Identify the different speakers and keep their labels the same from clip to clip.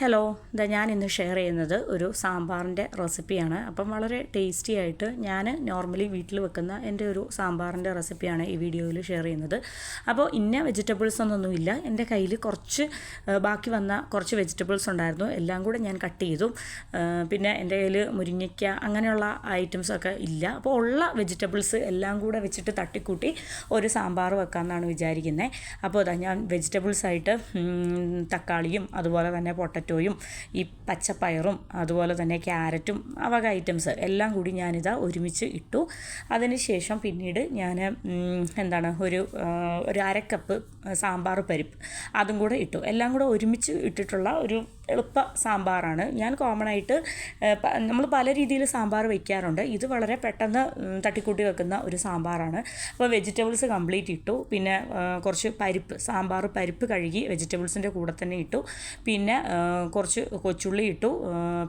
Speaker 1: Hello ഇതാ ഞാൻ ഇന്ന് ഷെയർ ചെയ്യുന്നത് ഒരു സാമ്പാറിന്റെ റെസിപ്പിയാണ് അപ്പം വളരെ ടേസ്റ്റി ആയിട്ട് ഞാൻ നോർമലി വീട്ടിൽ വെക്കുന്ന എന്റെ ഒരു സാമ്പാറിന്റെ റെസിപ്പിയാണ് ഈ വീഡിയോയിൽ ഷെയർ ചെയ്യുന്നത്. അപ്പോൾ ഇന്ന വെജിറ്റബിൾസ് ഒന്നൊന്നുമില്ല എന്റെ കയ്യിൽ കുറച്ച് ബാക്കി വന്ന കുറച്ച് വെജിറ്റബിൾസ് ഉണ്ടായിരുന്നു. എല്ലാം കൂടെ ഞാൻ കട്ട് ചെയ്തു. പിന്നെ എന്റെ കയ്യിൽ മുരിങ്ങയ്ക്ക അങ്ങനെയുള്ള ഐറ്റംസ് ഒക്കെ ഇല്ല. അപ്പോൾ ഉള്ള വെജിറ്റബിൾസ് എല്ലാം കൂടെ വെച്ചിട്ട് തട്ടിക്കൂട്ടി ഒരു സാമ്പാർ വെക്കാമെന്നാണ് വിചാരിക്കുന്നത് അപ്പോൾ അതാ ഞാൻ വെജിറ്റബിൾസായിട്ട് തക്കാളിയും അതുപോലെ തന്നെ പൊട്ടറ്റോയും ഈ പച്ചപ്പയറും അതുപോലെ തന്നെ ക്യാരറ്റും ആ വക ഐറ്റംസ് എല്ലാം കൂടി ഞാനിതാ ഒരുമിച്ച് ഇട്ടു. അതിന് ശേഷം പിന്നീട് ഞാൻ എന്താണ് ഒരു ഒരു അരക്കപ്പ് സാമ്പാർ പരിപ്പ് അതും കൂടെ ഇട്ടു. എല്ലാം കൂടെ ഒരുമിച്ച് ഇട്ടിട്ടുള്ള ഒരു എളുപ്പ സാമ്പാറാണ്. ഞാൻ കോമൺ ആയിട്ട് നമ്മൾ പല രീതിയിൽ സാമ്പാർ വയ്ക്കാറുണ്ട് ഇത് വളരെ പെട്ടെന്ന് തട്ടിക്കൂട്ടി വെക്കുന്ന ഒരു സാമ്പാറാണ്. അപ്പോൾ വെജിറ്റബിൾസ് കംപ്ലീറ്റ് ഇട്ടു. പിന്നെ കുറച്ച് പരിപ്പ് സാമ്പാർ പരിപ്പ് കഴുകി വെജിറ്റബിൾസിന്റെ കൂടെ തന്നെ ഇട്ടു. പിന്നെ കുറച്ച് കൊച്ചുള്ളി ഇട്ടു.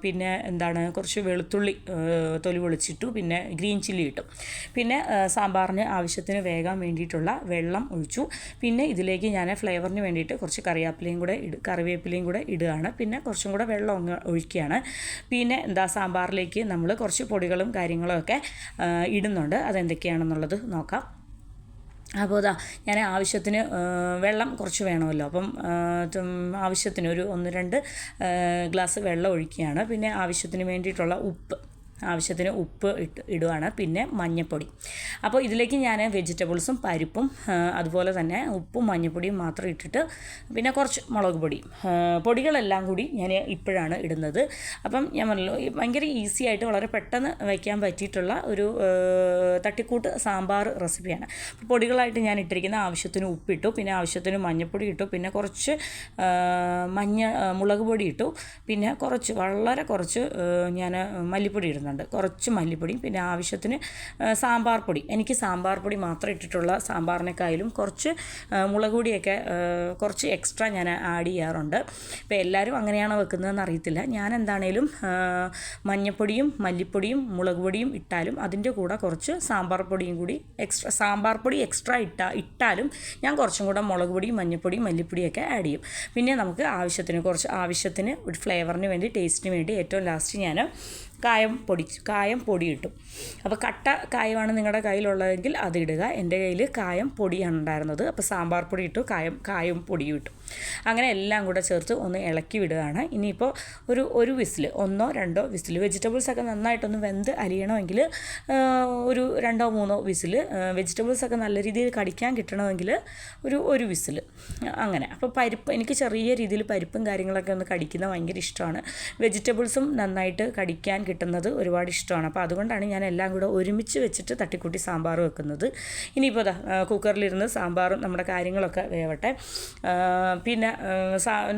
Speaker 1: പിന്നെ എന്താണ് കുറച്ച് വെളുത്തുള്ളി തൊലി പൊളിച്ചിട്ടു. പിന്നെ ഗ്രീൻ ചില്ലി ഇട്ടു. പിന്നെ സാമ്പാറിന് ആവശ്യത്തിന് വേകാൻ വേണ്ടിയിട്ടുള്ള വെള്ളം ഒഴിച്ചു. പിന്നെ ഇതിലേക്ക് ഞാൻ ഫ്ലേവറിന് വേണ്ടിയിട്ട് കുറച്ച് കറിവേപ്പിലയും കൂടെ കറിവേപ്പിലയും കൂടെ ഇടുകയാണ്. പിന്നെ കുറച്ചും കൂടെ വെള്ളം അങ്ങ് ഒഴിക്കുകയാണ്. പിന്നെ എന്താ സാമ്പാറിലേക്ക് നമ്മൾ കുറച്ച് പൊടികളും കാര്യങ്ങളും ഒക്കെ ഇടുന്നുണ്ട്. അതെന്തൊക്കെയാണെന്നുള്ളത് നോക്കാം. അപ്പോൾ ഇതാ ഞാൻ ആവശ്യത്തിന് വെള്ളം കുറച്ച് വേണമല്ലോ. അപ്പം ആവശ്യത്തിന് ഒരു ഒന്ന് രണ്ട് ഗ്ലാസ് വെള്ളം ഒഴിക്കുകയാണ്. പിന്നെ ആവശ്യത്തിന് വേണ്ടിയിട്ടുള്ള ഉപ്പ്. ആവശ്യത്തിന് ഉപ്പ് ഇട്ട് ഇടുകയാണ് പിന്നെ മഞ്ഞൾപ്പൊടി അപ്പോൾ ഇതിലേക്ക് ഞാൻ വെജിറ്റബിൾസും പരിപ്പും അതുപോലെ തന്നെ ഉപ്പും മഞ്ഞൾപ്പൊടിയും മാത്രം ഇട്ടിട്ട് പിന്നെ കുറച്ച് മുളക് പൊടി. ആ, പൊടികളെല്ലാം കൂടി ഞാൻ ഇപ്പോഴാണ് ഇടുന്നത്. അപ്പം ഞാൻ പറഞ്ഞല്ലോ ഭയങ്കര ഈസി ആയിട്ട് വളരെ പെട്ടെന്ന് വയ്ക്കാൻ പറ്റിയിട്ടുള്ള ഒരു തട്ടിക്കൂട്ട് സാമ്പാർ റെസിപ്പിയാണ് അപ്പോൾ പൊടികളായിട്ട് ഞാൻ ഇട്ടിരിക്കുന്ന ആവശ്യത്തിന് ഉപ്പിട്ടു പിന്നെ ആവശ്യത്തിന് മഞ്ഞൾപ്പൊടി ഇട്ടു പിന്നെ കുറച്ച് മഞ്ഞ മുളക് പൊടി ഇട്ടു പിന്നെ കുറച്ച് വളരെ കുറച്ച് ഞാൻ മല്ലിപ്പൊടി ഇടുന്നുണ്ട് കുറച്ച് മല്ലിപ്പൊടി പിന്നെ ആവശ്യത്തിന് സാമ്പാർ പൊടി എനിക്ക് സാമ്പാർ പൊടി മാത്രം ഇട്ടിട്ടുള്ള സാമ്പാറിനേക്കായാലും കുറച്ച് മുളകുപൊടിയൊക്കെ മുളക് പൊടിയൊക്കെ കുറച്ച് എക്സ്ട്രാ ഞാൻ ആഡ് ചെയ്യാറുണ്ട്. ഇപ്പോൾ എല്ലാവരും അങ്ങനെയാണോ വെക്കുന്നതെന്ന് അറിയത്തില്ല. ഞാൻ എന്താണേലും മഞ്ഞപ്പൊടിയും മല്ലിപ്പൊടിയും മുളക് പൊടിയും ഇട്ടാലും അതിന്റെ കൂടെ കുറച്ച് സാമ്പാർ പൊടിയും കൂടി എക്സ്ട്രാ സാമ്പാർ പൊടി എക്സ്ട്രാ ഇട്ടാ ഇട്ടാലും ഞാൻ കുറച്ചും കൂടെ മുളക് പൊടിയും മഞ്ഞൾപ്പൊടിയും മല്ലിപ്പൊടിയൊക്കെ ആഡ് ചെയ്യും. പിന്നെ നമുക്ക് ആവശ്യത്തിന് കുറച്ച് ആവശ്യത്തിന് ഫ്ലേവറിന് വേണ്ടി ടേസ്റ്റിന് വേണ്ടി ഏറ്റവും ലാസ്റ്റ് ഞാൻ കായം പൊടി കായം പൊടി ഇട്ടു അപ്പോൾ കട്ട കായമാണ് നിങ്ങളുടെ കയ്യിലുള്ളതെങ്കിൽ അതിടുക എന്റെ കയ്യിൽ കായം പൊടിയാണ് ഉണ്ടായിരുന്നത്. അപ്പോൾ സാമ്പാർ പൊടി ഇട്ടു കായം കായം പൊടിയും ഇട്ടു. അങ്ങനെ എല്ലാം കൂടെ ചേർത്ത് ഒന്ന് ഇളക്കി വിടുകയാണ്. ഇനിയിപ്പോൾ ഒരു ഒരു വിസിൽ ഒന്നോ രണ്ടോ വിസിൽ. വെജിറ്റബിൾസ് ഒക്കെ നന്നായിട്ടൊന്ന് വെന്ത് അലിയണമെങ്കിൽ ഒരു രണ്ടോ മൂന്നോ വിസിൽ വെജിറ്റബിൾസ് ഒക്കെ നല്ല രീതിയിൽ കടിക്കാൻ കിട്ടണമെങ്കിൽ ഒരു ഒരു വിസിൽ. അങ്ങനെ. അപ്പോൾ പരിപ്പ് എനിക്ക് ചെറിയ രീതിയിൽ പരിപ്പും കാര്യങ്ങളൊക്കെ ഒന്ന് കടിക്കുന്നത് ഭയങ്കര ഇഷ്ടമാണ്. വെജിറ്റബിൾസും നന്നായിട്ട് കടിക്കാൻ കിട്ടുന്നത് ഒരുപാട് ഇഷ്ടമാണ്. അപ്പോൾ അതുകൊണ്ടാണ് ഞാൻ എല്ലാം കൂടെ ഒരുമിച്ച് വെച്ചിട്ട് തട്ടിക്കൂട്ടി സാമ്പാർ വെക്കുന്നത്. ഇനിയിപ്പോൾ കുക്കറിലിരുന്ന് സാമ്പാറും നമ്മുടെ കാര്യങ്ങളൊക്കെ വേവട്ടെ. പിന്നെ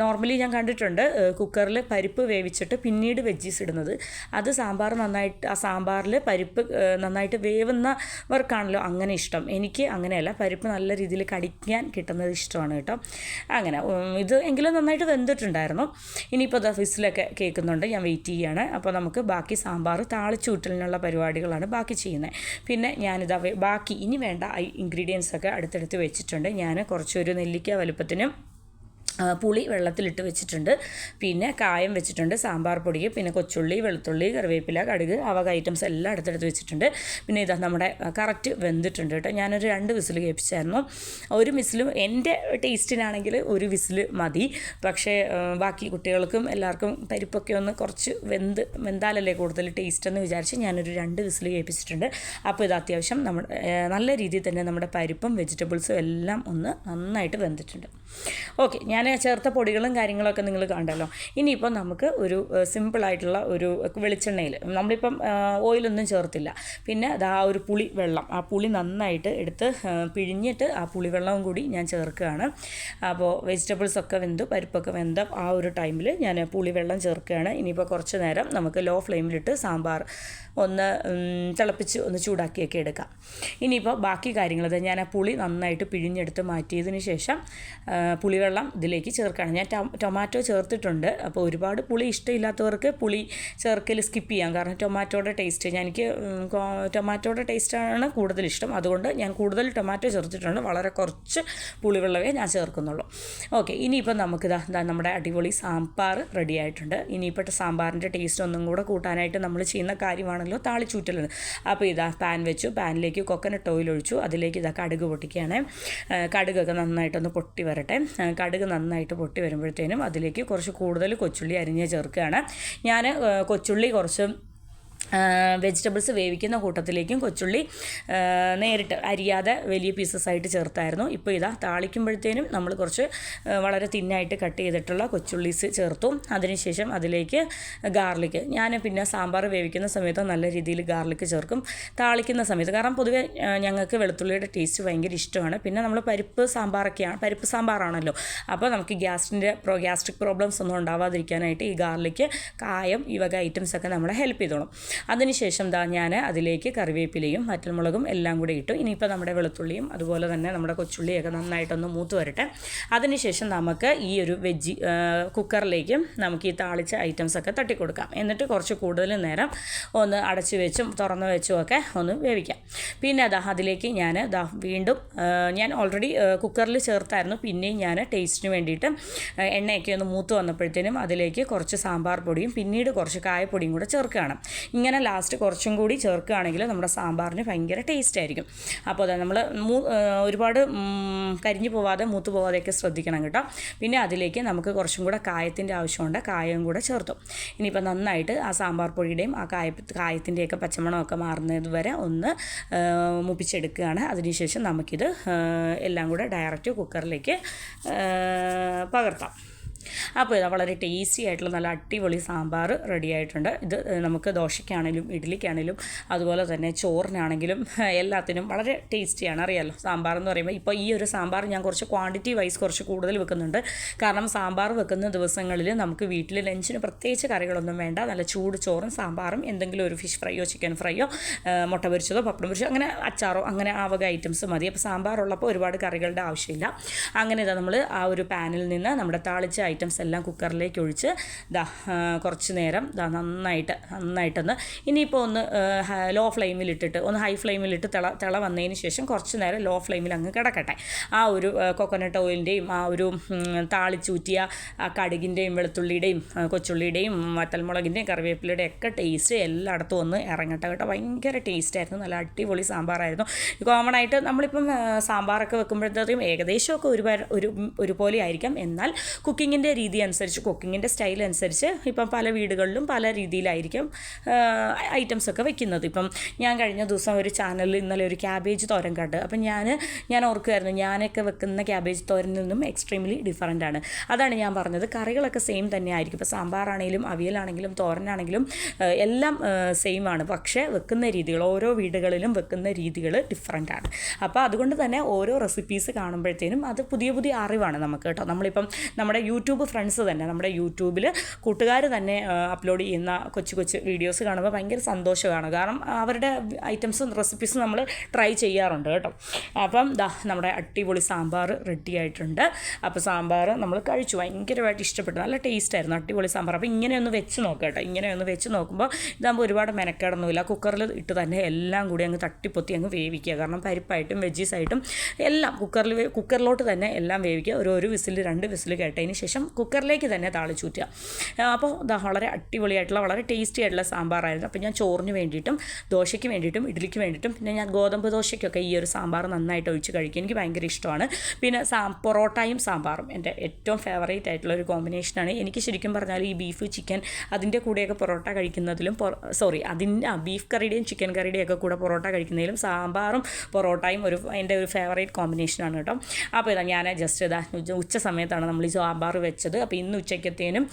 Speaker 1: നോർമലി ഞാൻ കണ്ടിട്ടുണ്ട് കുക്കറിൽ പരിപ്പ് വേവിച്ചിട്ട് പിന്നീട് വെജീസ് ഇടുന്നത്. അത് സാമ്പാർ നന്നായിട്ട് ആ സാമ്പാറിൽ പരിപ്പ് നന്നായിട്ട് വേവുന്നവർക്കാണല്ലോ അങ്ങനെ ഇഷ്ടം. എനിക്ക് അങ്ങനെയല്ല പരിപ്പ് നല്ല രീതിയിൽ കടിക്കാൻ കിട്ടുന്നത് ഇഷ്ടമാണ് കേട്ടോ. അങ്ങനെ ഇത് എങ്കിലും നന്നായിട്ട് വെന്തിട്ടുണ്ടായിരുന്നു. ഇനിയിപ്പോൾ ദാ ഫിസിലൊക്കെ കേൾക്കുന്നുണ്ട് ഞാൻ വെയിറ്റ് ചെയ്യാണ്. അപ്പോൾ നമുക്ക് ബാക്കി സാമ്പാർ താളിച്ചൂട്ടലിനുള്ള പരിപാടികളാണ് ബാക്കി ചെയ്യുന്നത്. പിന്നെ ഞാനിതാ ബാക്കി ഇനി വേണ്ട ഇൻഗ്രീഡിയൻസ് ഒക്കെ അടുത്തടുത്ത് വെച്ചിട്ടുണ്ട്. ഞാൻ കുറച്ചൊരു നെല്ലിക്ക വലുപ്പത്തിന് പുളി വെള്ളത്തിലിട്ട് വെച്ചിട്ടുണ്ട്. പിന്നെ കായം വെച്ചിട്ടുണ്ട് സാമ്പാർ പൊടി പിന്നെ കൊച്ചുള്ളി വെളുത്തുള്ളി കറിവേപ്പില കടുക് ആ വക ഐറ്റംസ് എല്ലാം അടുത്തടുത്ത് വെച്ചിട്ടുണ്ട്. പിന്നെ ഇതാ നമ്മുടെ കറക്റ്റ് വെന്തിട്ടുണ്ട് കേട്ടോ. ഞാനൊരു രണ്ട് വിസിൽ കേൾപ്പിച്ചായിരുന്നു. ഒരു വിസിലും എന്റെ ടേസ്റ്റിനാണെങ്കിൽ ഒരു വിസിൽ മതി. പക്ഷേ ബാക്കി കുട്ടികൾക്കും എല്ലാവർക്കും പരിപ്പൊക്കെ ഒന്ന് കുറച്ച് വെന്ത് വെന്താലല്ലേ കൂടുതൽ ടേസ്റ്റ് എന്ന് വിചാരിച്ച് ഞാനൊരു രണ്ട് വിസിൽ കേൾപ്പിച്ചിട്ടുണ്ട്. അപ്പോൾ ഇത് അത്യാവശ്യം നമ്മുടെ നല്ല രീതിയിൽ തന്നെ നമ്മുടെ പരിപ്പും വെജിറ്റബിൾസും എല്ലാം ഒന്ന് നന്നായിട്ട് വെന്തിട്ടുണ്ട്. ഓക്കെ ഞാൻ ചേർത്ത പൊടികളും കാര്യങ്ങളൊക്കെ നിങ്ങൾ കണ്ടല്ലോ. ഇനിയിപ്പോൾ നമുക്ക് ഒരു സിമ്പിളായിട്ടുള്ള ഒരു വെളിച്ചെണ്ണയിൽ നമ്മളിപ്പം ഓയിലൊന്നും ചേർത്തില്ല. പിന്നെ അത് ആ ഒരു പുളി വെള്ളം ആ പുളി നന്നായിട്ട് എടുത്ത് പിഴിഞ്ഞിട്ട് ആ പുളി വെള്ളവും കൂടി ഞാൻ ചേർക്കുകയാണ്. അപ്പോൾ വെജിറ്റബിൾസ് ഒക്കെ വെന്തു പരിപ്പൊക്കെ വെന്ത ആ ഒരു ടൈമിൽ ഞാൻ പുളി വെള്ളം ചേർക്കുകയാണ്. ഇനിയിപ്പോൾ കുറച്ച് നേരം നമുക്ക് ലോ ഫ്ലെയിമിലിട്ട് സാമ്പാർ ഒന്ന് തിളപ്പിച്ച് ഒന്ന് ചൂടാക്കിയൊക്കെ എടുക്കാം. ഇനിയിപ്പോൾ ബാക്കി കാര്യങ്ങൾ ഞാൻ ആ പുളി നന്നായിട്ട് പിഴിഞ്ഞെടുത്ത് മാറ്റിയതിന് ശേഷം പുളിവെള്ളം ഇതിലേക്ക് ചേർക്കുകയാണ്. ഞാൻ ടൊമാറ്റോ ചേർത്തിട്ടുണ്ട്. അപ്പോൾ ഒരുപാട് പുളി ഇഷ്ടമില്ലാത്തവർക്ക് പുളി ചേർക്കൽ സ്കിപ്പ് ചെയ്യാം. കാരണം ടൊമാറ്റോയുടെ ടേസ്റ്റ് എനിക്ക് ടൊമാറ്റോയുടെ ടേസ്റ്റാണ് കൂടുതൽ ഇഷ്ടം. അതുകൊണ്ട് ഞാൻ കൂടുതൽ ടൊമാറ്റോ ചേർത്തിട്ടുണ്ട്. വളരെ കുറച്ച് പുളിവെള്ളമേ ഞാൻ ചേർക്കുന്നുള്ളൂ. ഓക്കെ ഇനിയിപ്പോൾ നമുക്കിതാ നമ്മുടെ അടിപൊളി സാമ്പാർ റെഡി ആയിട്ടുണ്ട്. ഇനിയിപ്പോൾ സാമ്പാറിന്റെ ടേസ്റ്റ് ഒന്നും കൂടെ കൂട്ടാനായിട്ട് നമ്മൾ ചെയ്യുന്ന കാര്യമാണല്ലോ താളിച്ചൂറ്റൽ അപ്പോൾ ഇതാ പാൻ വെച്ചു. പാനിലേക്ക് കൊക്കനട്ട് ഓയിൽ ഒഴിച്ചു. അതിലേക്ക് ഇതാ കടുക് പൊട്ടിക്കുകയാണ്. കടുകൊക്കെ നന്നായിട്ടൊന്ന് പൊട്ടി വരട്ടെ. കടുക് നന്നായിട്ട് പൊട്ടി വരുമ്പോഴത്തേനും അതിലേക്ക് കുറച്ച് കൂടുതൽ കൊച്ചുള്ളി അരിഞ്ഞ് ചേർക്കുകയാണ്. ഞാൻ കൊച്ചുള്ളി കുറച്ച് വെജിറ്റബിൾസ് വേവിക്കുന്ന കൂട്ടത്തിലേക്കും കൊച്ചുള്ളി നേരിട്ട് അരിയാതെ വലിയ പീസസ് ആയിട്ട് ചേർത്തായിരുന്നു. ഇപ്പോൾ ഇതാ താളിക്കുമ്പോഴത്തേനും നമ്മൾ കുറച്ച് വളരെ തിന്നായിട്ട് കട്ട് ചെയ്തിട്ടുള്ള കൊച്ചുള്ളീസ് ചേർത്തു. അതിനുശേഷം അതിലേക്ക് ഗാർലിക് ഞാൻ പിന്നെ സാമ്പാർ വേവിക്കുന്ന സമയത്ത് നല്ല രീതിയിൽ ഗാർലിക് ചേർക്കും. താളിക്കുന്ന സമയത്ത് കാരണം പൊതുവേ ഞങ്ങൾക്ക് വെളുത്തുള്ളിയുടെ ടേസ്റ്റ് ഭയങ്കര ഇഷ്ടമാണ്. പിന്നെ നമ്മൾ പരിപ്പ് സാമ്പാറൊക്കെയാണ് പരിപ്പ് സാമ്പാറാണല്ലോ. അപ്പോൾ നമുക്ക് ഗ്യാസിന്റെ പ്രോ ഗ്യാസ്ട്രിക് പ്രോബ്ലംസ് ഒന്നും ഉണ്ടാവാതിരിക്കാനായിട്ട് ഈ ഗാർലിക് കായം ഈ വക ഐറ്റംസൊക്കെ നമ്മളെ ഹെൽപ്പ് ചെയ്തോളും. അതിനുശേഷം ദാ ഞാൻ അതിലേക്ക് കറിവേപ്പിലയും വറ്റൽമുളകും എല്ലാം കൂടി ഇട്ടു. ഇനിയിപ്പോൾ നമ്മുടെ വെളുത്തുള്ളിയും അതുപോലെ തന്നെ നമ്മുടെ കൊച്ചുള്ളിയൊക്കെ നന്നായിട്ടൊന്ന് മൂത്ത് വരട്ടെ. അതിനുശേഷം നമുക്ക് ഈ ഒരു വെജ് കുക്കറിലേക്ക് നമുക്ക് ഈ താളിച്ച ഐറ്റംസൊക്കെ തട്ടിക്കൊടുക്കാം. എന്നിട്ട് കുറച്ച് കൂടുതൽ നേരം ഒന്ന് അടച്ചു വെച്ചും തുറന്ന് വെച്ചും ഒക്കെ ഒന്ന് വേവിക്കാം. പിന്നെ അതാ അതിലേക്ക് ഞാൻ ദാ വീണ്ടും ഞാൻ ഓൾറെഡി കുക്കറിൽ ചേർത്തായിരുന്നു. പിന്നെയും ഞാൻ ടേസ്റ്റിന് വേണ്ടിയിട്ട് എണ്ണയൊക്കെ ഒന്ന് മൂത്ത് വന്നപ്പോഴത്തേനും അതിലേക്ക് കുറച്ച് സാമ്പാർ പൊടിയും പിന്നീട് കുറച്ച് കായപ്പൊടിയും കൂടെ ചേർക്കുകയാണ്. ഇങ്ങനെ ലാസ്റ്റ് കുറച്ചും കൂടി ചേർക്കുകയാണെങ്കിൽ നമ്മുടെ സാമ്പാറിന് ഭയങ്കര ടേസ്റ്റ് ആയിരിക്കും. അപ്പോൾ അതാ നമ്മൾ ഒരുപാട് കരിഞ്ഞു പോവാതെ മൂത്ത് പോവാതെയൊക്കെ ശ്രദ്ധിക്കണം കേട്ടോ. പിന്നെ അതിലേക്ക് നമുക്ക് കുറച്ചും കൂടെ കായത്തിന്റെ ആവശ്യമുണ്ട്. കായം കൂടെ ചേർത്തു. ഇനിയിപ്പോൾ നന്നായിട്ട് ആ സാമ്പാർ പൊടിയുടെയും ആ കായ കായത്തിന്റെയൊക്കെ പച്ചമണമൊക്കെ മാറുന്നത് വരെ ഒന്ന് മുപ്പിച്ചെടുക്കുകയാണ്. അതിനുശേഷം നമുക്കിത് എല്ലാം കൂടെ ഡയറക്റ്റ് കുക്കറിലേക്ക് പകർത്താം. അപ്പോൾ ഇതാ വളരെ ടേസ്റ്റി ആയിട്ടുള്ള നല്ല അടിപൊളി സാമ്പാർ റെഡി ആയിട്ടുണ്ട്. ഇത് നമുക്ക് ദോശയ്ക്കാണെങ്കിലും ഇഡ്ഡലിക്കാണെങ്കിലും അതുപോലെ തന്നെ ചോറിനാണെങ്കിലും എല്ലാത്തിനും വളരെ ടേസ്റ്റിയാണ് അറിയാമല്ലോ സാമ്പാർ എന്ന് പറയുമ്പോൾ ഇപ്പോൾ ഈ ഒരു സാമ്പാർ ഞാൻ കുറച്ച് ക്വാണ്ടിറ്റി വൈസ് കുറച്ച് കൂടുതൽ വെക്കുന്നുണ്ട്. കാരണം സാമ്പാർ വെക്കുന്ന ദിവസങ്ങളിൽ നമുക്ക് വീട്ടിൽ ലഞ്ചിന് പ്രത്യേകിച്ച് കറികളൊന്നും വേണ്ട. നല്ല ചൂട് ചോറും സാമ്പാറും എന്തെങ്കിലും ഒരു ഫിഷ് ഫ്രൈയോ ചിക്കൻ ഫ്രൈയോ മുട്ട പൊരിച്ചതോ പപ്പടം പൊരിച്ചോ അങ്ങനെ അച്ചാറോ അങ്ങനെ ആ വക ഐറ്റംസ് മതി. അപ്പോൾ സാമ്പാർ ഉള്ളപ്പോൾ ഒരുപാട് കറികളുടെ ആവശ്യമില്ല. അങ്ങനെ ഇതാ നമ്മൾ ആ ഒരു പാനിൽ നിന്ന് നമ്മുടെ താളിച്ച ഐറ്റംസ് എല്ലാം കുക്കറിലേക്ക് ഒഴിച്ച് ദാ കുറച്ച് നേരം ദാ നന്നായിട്ട് നന്നായിട്ടൊന്ന് ഇനിയിപ്പോൾ ഒന്ന് ലോ ഫ്ലെയിമിലിട്ടിട്ട് ഒന്ന് ഹൈ ഫ്ലെയിമിലിട്ട് തിള തിള വന്നതിന് ശേഷം കുറച്ച് നേരം ലോ ഫ്ലെയിമിൽ അങ്ങ് കിടക്കട്ടെ. ആ ഒരു കോക്കനട്ട് ഓയിലിന്റെയും ആ ഒരു താളിച്ചൂറ്റിയ ആ കടുകിന്റെയും വെളുത്തുള്ളിയുടെയും കൊച്ചുള്ളിയുടെയും വത്തൽമുളകിന്റെയും കറിവേപ്പിലയുടെയും ഒക്കെ ടേസ്റ്റ് എല്ലായിടത്തും ഒന്ന് ഇറങ്ങട്ടെ കേട്ടോ. ഭയങ്കര ടേസ്റ്റായിരുന്നു നല്ല അടിപൊളി സാമ്പാറായിരുന്നു. കോമൺ ആയിട്ട് നമ്മളിപ്പം സാമ്പാറൊക്കെ വെക്കുമ്പോഴത്തേക്കും ഏകദേശമൊക്കെ ഒരു ഒരു ഒരുപോലെ ആയിരിക്കാം. എന്നാൽ കുക്കിങ്ങിന്റെ രീതി അനുസരിച്ച് കുക്കിങ്ങിന്റെ സ്റ്റൈൽ അനുസരിച്ച് ഇപ്പം പല വീടുകളിലും പല രീതിയിലായിരിക്കും ഐറ്റംസ് ഒക്കെ വെക്കുന്നത്. ഇപ്പം ഞാൻ കഴിഞ്ഞ ദിവസം ഒരു ചാനലിൽ ഇന്നലെ ഒരു ക്യാബേജ് തോരൻ കണ്ട് അപ്പം ഞാൻ ഞാൻ ഓർക്കുമായിരുന്നു ഞാനൊക്കെ വെക്കുന്ന ക്യാബേജ് തോരനിൽ നിന്നും എക്സ്ട്രീംലി ഡിഫറന്റ് ആണ്. അതാണ് ഞാൻ പറഞ്ഞത്. കറികളൊക്കെ സെയിം തന്നെ ആയിരിക്കും ഇപ്പോൾ സാമ്പാറാണെങ്കിലും അവിയലാണെങ്കിലും തോരനാണെങ്കിലും എല്ലാം സെയിം ആണ്. പക്ഷേ വെക്കുന്ന രീതികൾ ഓരോ വീടുകളിലും വെക്കുന്ന രീതികൾ ഡിഫറന്റ് ആണ്. അപ്പോൾ അതുകൊണ്ട് തന്നെ ഓരോ റെസിപ്പീസ് കാണുമ്പോഴത്തേനും അത് പുതിയ പുതിയ അറിവാണ് നമുക്ക് കേട്ടോ. നമ്മളിപ്പം നമ്മുടെ യൂട്യൂബ് ഫ്രണ്ട്സ് തന്നെ നമ്മുടെ യൂട്യൂബിൽ കൂട്ടുകാർ തന്നെ അപ്ലോഡ് ചെയ്യുന്ന കൊച്ചു കൊച്ചു വീഡിയോസ് കാണുമ്പോൾ ഭയങ്കര സന്തോഷമാണ് കാരണം അവരുടെ ഐറ്റംസും റെസിപ്പീസും നമ്മൾ ട്രൈ ചെയ്യാറുണ്ട് കേട്ടോ. അപ്പം ദാ നമ്മുടെ അടിപൊളി സാമ്പാർ റെഡി ആയിട്ടുണ്ട്. അപ്പോൾ സാമ്പാർ നമ്മൾ കഴിച്ചു. ഭയങ്കരമായിട്ട് ഇഷ്ടപ്പെട്ടു. നല്ല ടേസ്റ്റ് ആയിരുന്നു അടിപൊളി സാമ്പാർ അപ്പോൾ ഇങ്ങനെ ഒന്ന് വെച്ച് നോക്കുക കേട്ടോ. ഇങ്ങനെ ഒന്ന് വെച്ച് നോക്കുമ്പോൾ ഇതാകുമ്പോൾ ഒരുപാട് മെനക്കേടൊന്നുമില്ല. കുക്കറിൽ ഇട്ട് തന്നെ എല്ലാം കൂടി അങ്ങ് തട്ടിപ്പൊത്തി അങ്ങ് വേവിക്കുക. കാരണം പരിപ്പായിട്ടും വെജീസായിട്ടും എല്ലാം കുക്കറിൽ കുക്കറിലോട്ട് തന്നെ എല്ലാം വേവിക്കുക. ഒരു ഒരു വിസിൽ രണ്ട് വിസിൽ കേട്ടതിന് ശേഷം കുക്കറിലേക്ക് തന്നെ താളിച്ചൂറ്റുക. അപ്പോൾ ഇതാ വളരെ അടിപൊളിയായിട്ടുള്ള വളരെ ടേസ്റ്റി ആയിട്ടുള്ള സാമ്പാറായിരുന്നു. അപ്പോൾ ഞാൻ ചോറിന് വേണ്ടിയിട്ടും ദോശയ്ക്ക് വേണ്ടിയിട്ടും ഇഡ്ഡലിക്ക് വേണ്ടിയിട്ടും പിന്നെ ഞാൻ ഗോതമ്പ് ദോശയ്ക്കൊക്കെ ഈ ഒരു സാമ്പാർ നന്നായിട്ട് ഒഴിച്ച് കഴിക്കും. എനിക്ക് ഭയങ്കര ഇഷ്ടമാണ്. പിന്നെ സാ പൊറോട്ടയും സാമ്പാറും എന്റെ ഏറ്റവും ഫേവറേറ്റ് ആയിട്ടുള്ള ഒരു കോമ്പിനേഷനാണ് എനിക്ക് ശരിക്കും പറഞ്ഞാൽ ഈ ബീഫ് ചിക്കൻ അതിന്റെ കൂടെയൊക്കെ പൊറോട്ട കഴിക്കുന്നതിലും സോറി അതിന്റെ ബീഫ് കറിയുടെയും ചിക്കൻ കറിയുടെയും ഒക്കെ കൂടെ പൊറോട്ട കഴിക്കുന്നതിലും സാമ്പാറും പൊറോട്ടയും ഒരു എന്റെ ഒരു ഫേവറേറ്റ് കോമ്പിനേഷനാണ് കേട്ടോ. അപ്പോൾ ഇതാ ഞാൻ ജസ്റ്റ് ഇതാ ഉച്ച സമയത്താണ് നമ്മൾ ഈ സാമ്പാർ വെച്ചത്. അപ്പോൾ ഇന്ന് ഉച്ചയ്ക്കത്തേനും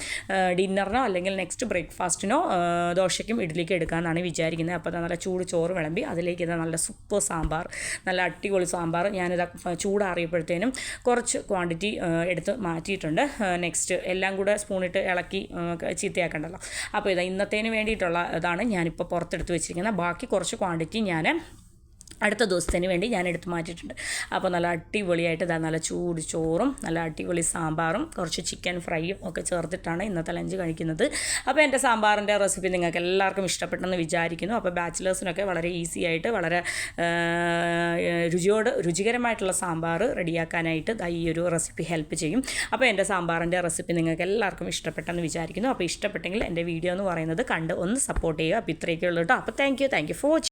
Speaker 1: ഡിന്നറിനോ അല്ലെങ്കിൽ നെക്സ്റ്റ് ബ്രേക്ക്ഫാസ്റ്റിനോ ദോശയ്ക്കും ഇഡ്ഡലിക്ക് എടുക്കാമെന്നാണ് വിചാരിക്കുന്നത്. അപ്പോൾ നല്ല ചൂട് ചോറ് വിളമ്പി അതിലേക്ക് ഇതാ നല്ല സൂപ്പർ സാമ്പാർ നല്ല അടിപൊളി സാമ്പാർ ഞാനിത് ചൂടാറിയപ്പോഴത്തേനും കുറച്ച് ക്വാണ്ടിറ്റി എടുത്ത് മാറ്റിയിട്ടുണ്ട്. നെക്സ്റ്റ് എല്ലാം കൂടെ സ്പൂണിട്ട് ഇളക്കി ചീത്തയാക്കണ്ടല്ലോ. അപ്പോൾ ഇതാ ഇന്നത്തേന് വേണ്ടിയിട്ടുള്ള ഇതാണ് ഞാനിപ്പോൾ പുറത്തെടുത്ത് വെച്ചിരിക്കുന്നത്. ബാക്കി കുറച്ച് ക്വാണ്ടിറ്റി ഞാൻ അടുത്ത ദിവസത്തിന് വേണ്ടി ഞാൻ എടുത്ത് മാറ്റിയിട്ടുണ്ട്. അപ്പോൾ നല്ല അടിപൊളിയായിട്ട് ഇതാ നല്ല ചൂട് ചോറും നല്ല അടിപൊളി സാമ്പാറും കുറച്ച് ചിക്കൻ ഫ്രൈയും ഒക്കെ ചേർത്തിട്ടാണ് ഇന്നത്തെ ലഞ്ച് കഴിക്കുന്നത്. അപ്പോൾ എന്റെ സാമ്പാറിന്റെ റെസിപ്പി നിങ്ങൾക്ക് എല്ലാവർക്കും ഇഷ്ടപ്പെട്ടെന്ന് വിചാരിക്കുന്നു. അപ്പോൾ ബാച്ചിലേഴ്സിനൊക്കെ വളരെ ഈസി ആയിട്ട് വളരെ രുചിയോട് രുചികരമായിട്ടുള്ള സാമ്പാർ റെഡിയാക്കാനായിട്ട് ഈ ഒരു റെസിപ്പി ഹെൽപ്പ് ചെയ്യും. അപ്പോൾ എന്റെ സാമ്പാറിന്റെ റെസിപ്പി നിങ്ങൾക്ക് എല്ലാവർക്കും ഇഷ്ടപ്പെട്ടെന്ന് വിചാരിക്കുന്നു. അപ്പോൾ ഇഷ്ടപ്പെട്ടെങ്കിൽ എന്റെ വീഡിയോ എന്ന് പറയുന്നത് കണ്ട് ഒന്ന് സപ്പോർട്ട് ചെയ്യുക. അപ്പോൾ ഇത്രയൊക്കെ ഉള്ളൂ കേട്ടോ. അപ്പോൾ thank you thank you for